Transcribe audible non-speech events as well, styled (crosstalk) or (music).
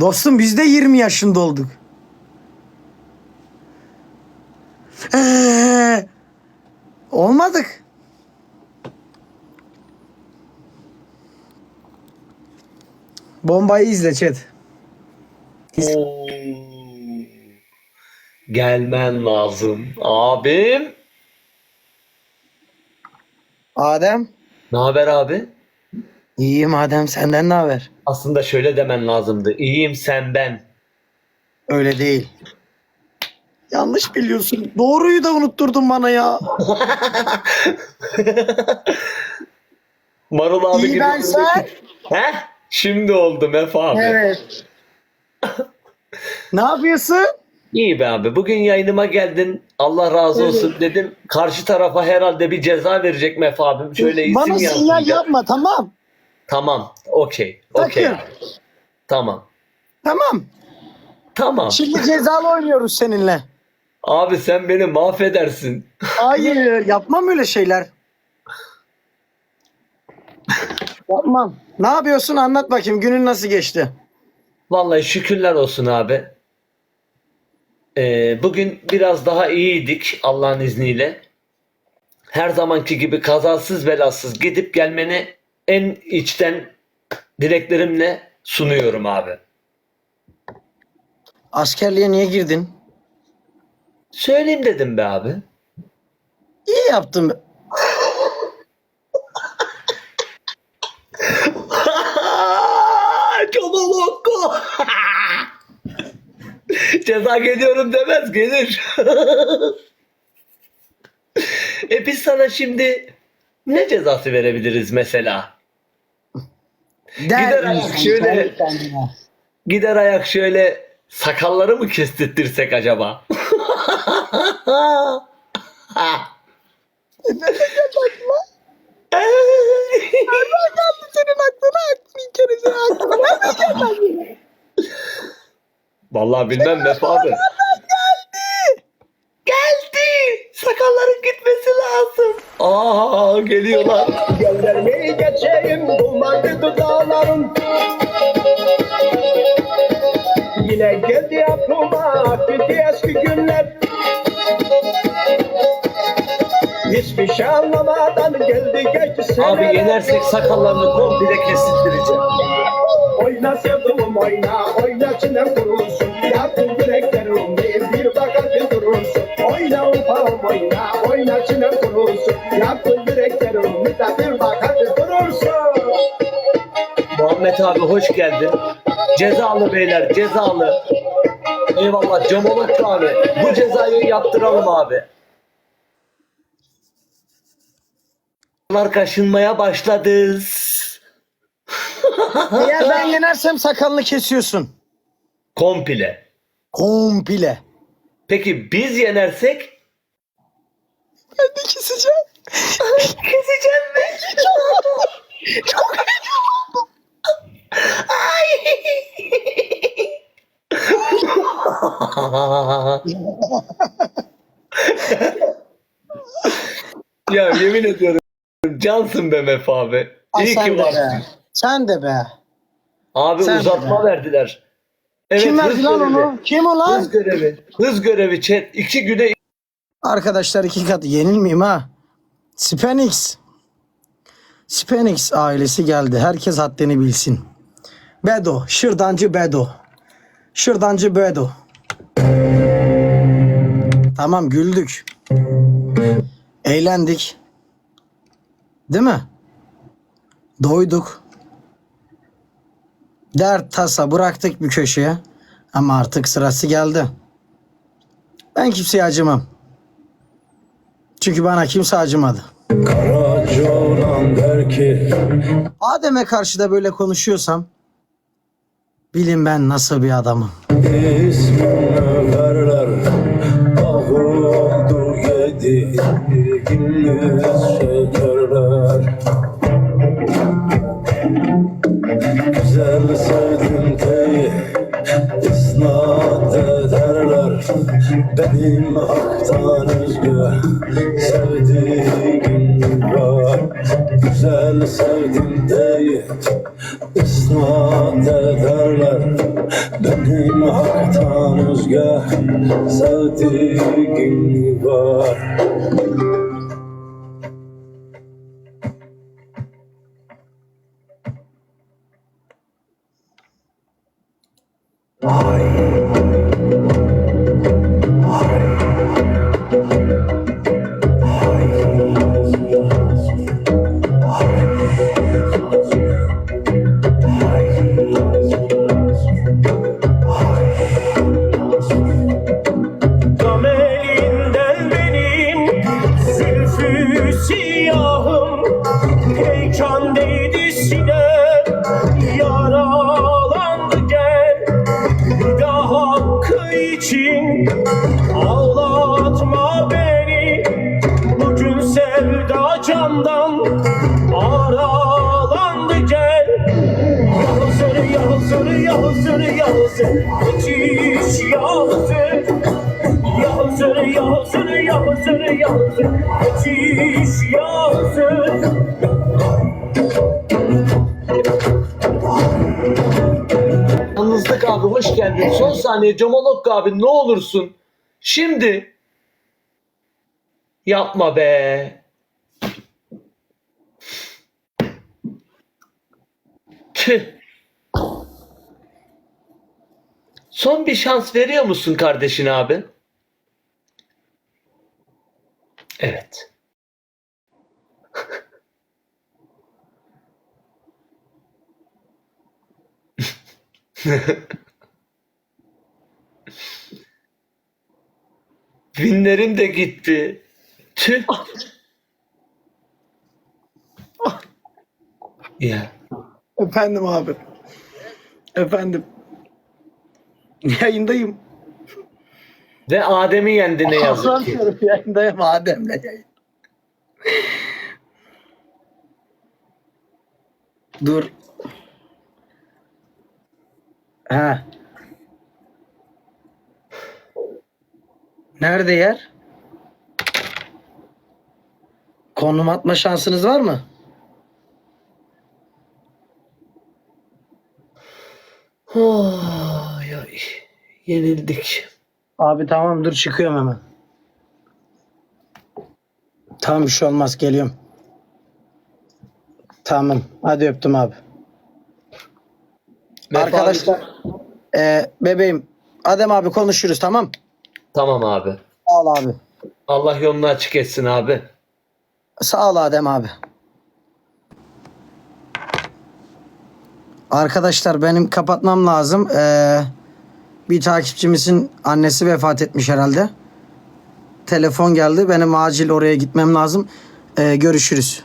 Dostum biz de 20 yaşında olduk. Ee, olmadık. Bombayı izle chat. Oo. Gelmen lazım. Abim. Adem. Ne haber abi? İyiyim Adem senden ne haber? Aslında şöyle demen lazımdı. İyiyim sen ben. Öyle değil. Yanlış biliyorsun. Doğruyu da unutturdun bana ya. (laughs) Marul abi İyi gibi. ben sen. He? Şimdi oldu Mef abi. Evet. ne yapıyorsun? İyi be abi. Bugün yayınıma geldin. Allah razı olsun dedim. Karşı tarafa herhalde bir ceza verecek Mef abim. Şöyle isim Bana sinyal yapma tamam. Tamam. Okey. Okey. Tamam. Tamam. Tamam. Şimdi cezalı oynuyoruz seninle. Abi sen beni mahvedersin. Hayır yapmam öyle şeyler. Yapmam. Ne yapıyorsun anlat bakayım günün nasıl geçti? Vallahi şükürler olsun abi. Ee, bugün biraz daha iyiydik Allah'ın izniyle. Her zamanki gibi kazasız belasız gidip gelmeni en içten dileklerimle sunuyorum abi. Askerliğe niye girdin? Söyleyeyim dedim be abi. İyi yaptın. (laughs) Çomalokko. (laughs) Ceza geliyorum demez gelir. (laughs) e biz sana şimdi ne cezası verebiliriz mesela? Gider ayak şöyle gider ayak şöyle sakalları mı kestirtirsek acaba? (laughs) (laughs) Senin aklına bir kere senin aklına Vallahi bilmem Mef abi. Geldi. Sakalların gitmesi lazım. Aa geliyorlar. Göndermeyi geçeyim dumanlı dudağların. Yine geldi aklıma gitti eski günler. Hiçbir şey anlamadan geldi geçti seneler. Abi yenersek sakallarını komple kestireceğim. Oyna sevduğum oyna, oyna çinem kurulsun. Yaktın yüreklerim bir bir bakar bir durursun. Oyna ufağım oyna, oyna çinem kurulsun. Yüreklerim Muhammed abi hoş geldin. Cezalı beyler cezalı. Eyvallah Camolak abi. Bu cezayı yaptıralım abi. Sakallar kaşınmaya başladı. Eğer ben yenersem sakalını kesiyorsun. Komple. Komple. Peki biz yenersek? Ben de keseceğim. (laughs) Keseceğim mi? Çok heyecanlandım. Ya yemin ediyorum cansın be Mef abi. Ay, İyi sen ki de varsın. be. Sen de be. Abi Sen de uzatma verdiler. Evet, Kim verdi hız lan görevi. onu? Kim o lan? Hız görevi. Hız görevi chat. İki güne Arkadaşlar iki kat yenilmeyeyim ha. Spenix. Spenix ailesi geldi. Herkes haddini bilsin. Bedo. Şırdancı Bedo. Şırdancı Bedo. Tamam güldük. Eğlendik. Değil mi? Doyduk. Dert tasa bıraktık bir köşeye. Ama artık sırası geldi. Ben kimseye acımam. Çünkü bana kimse acımadı. Karaca olan der ki Adem'e karşı da böyle konuşuyorsam bilin ben nasıl bir adamım. ismini verler oldu yedi gündüz şekerler. Güzel sevdim diye isnat ederler. Benim haktan özgür sevdiğim var. Güzel sevdim diye isnat ederler Benim haktan özgə sevdiğim var ağlatma beni Bugün sevda candan. Aralandı gel. Yahızır, yahızır, yahızır, yahızır Müthiş yahızır Yahızır, yahızır, yahızır, yahızır Müthiş yahızır hoş geldin. Son saniye Comolok abi ne olursun. Şimdi yapma be. Son bir şans veriyor musun kardeşine abi? Evet. (laughs) Winlerim de gitti. Tüh. Ya. Efendim abi. Efendim. Yayındayım. Ve Adem'i yendi ne yazık ki. Yayındayım Adem'le yayın. Dur. Ha. Nerede yer? Konum atma şansınız var mı? Ay, ay. Yenildik. Abi tamam dur çıkıyorum hemen. Tamam bir şey olmaz geliyorum. Tamam hadi öptüm abi. Arkadaşlar e, bebeğim Adem abi konuşuruz tamam. Tamam abi. Sağ ol abi. Allah yolunu açık etsin abi. Sağ ol Adem abi. Arkadaşlar benim kapatmam lazım. Ee, bir takipçimizin annesi vefat etmiş herhalde. Telefon geldi. Benim acil oraya gitmem lazım. Ee, görüşürüz.